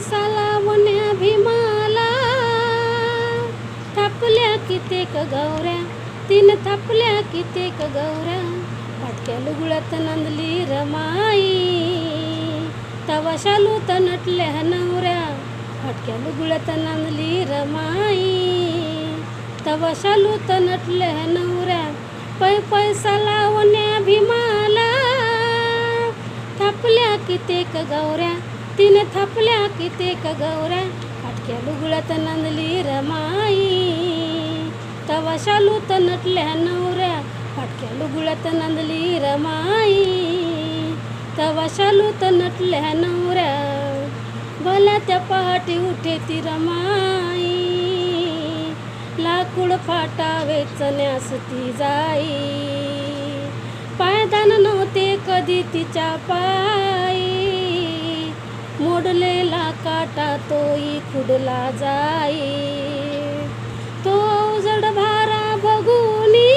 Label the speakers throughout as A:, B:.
A: सालावण्या भीमाला. थापल्या कित्येक गौऱ्या तीन थापल्या कित्येक गौऱ्या. फाटक्या लुगड्यात नंदली रमाई तवा शालू नटल्या नवऱ्या. फाटक्या लुगड्यात नंदली रमाई तवा शालू नटल्या नवऱ्या. पै पैसा लावण्या भीमाला थापल्या कित्येक गौऱ्या. थापल्या थापल्या कित्येक गौऱ्या. फाटक्या लुगड्यात नंदली रमाई तवा शालू नटल्या नवऱ्या. फाटक्या लुगड्यात नंदली रमाई तवा शालू नटल्या नवऱ्या. भल्या त्या पहाटे उठे ती रमाई लाकूड फाटा वेचण्यास ती जाई. पायदान नव्हते कधी तिच्या पाय. काटा तोई खुडला जाई. तो जड भारा बघुनी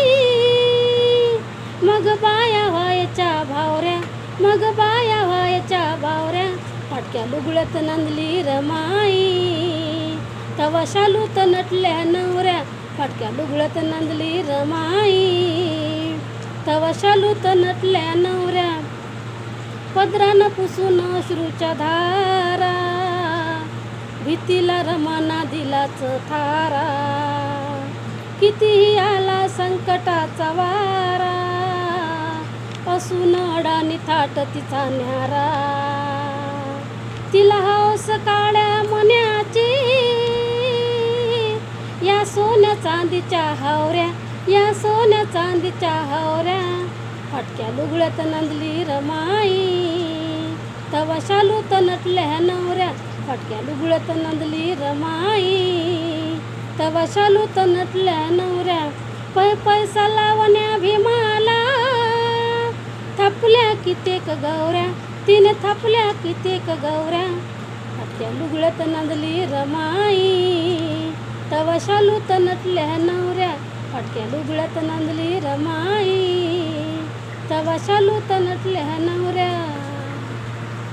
A: मग बाया व्हायच्या भावऱ्या मग बाया व्हायच्या भावऱ्या फाटक्या लुगड्यात नंदली रमाई. तवा शालूत नटल्या नवऱ्या फाटक्या लुगड्यात नंदली रमाई. तवा शालूत नटल्या नवऱ्या पदरानं पुसून अश्रूच्या धारा. भीतीला रमाना दिलाच थारा. कितीही आला संकटाचा वारा असून अडाणी थाट तिचा न्यारा. तिला हौस काळ्या मन्याची या सोन्या चांदीच्या हावऱ्या या सोन्या चांदीच्या हावऱ्या. फाटक्या लुगड्यात नंदली रमाई तवा शालू नटल्या नवऱ्या. फाटक्या लुगड्यात नंदली रमाई. तव शालू नटल्या नवऱ्या पै पैसा लावण्या भीमाला. थापल्या कित्येक गौऱ्या तिने थापल्या कित्येक गौऱ्या. फाटक्या लुगड्यात नंदली रमाई. तव शालू नटल्या नवऱ्या फाटक्या लुगड्यात नंदली रमाई. तव शालू नटल्या नवऱ्या.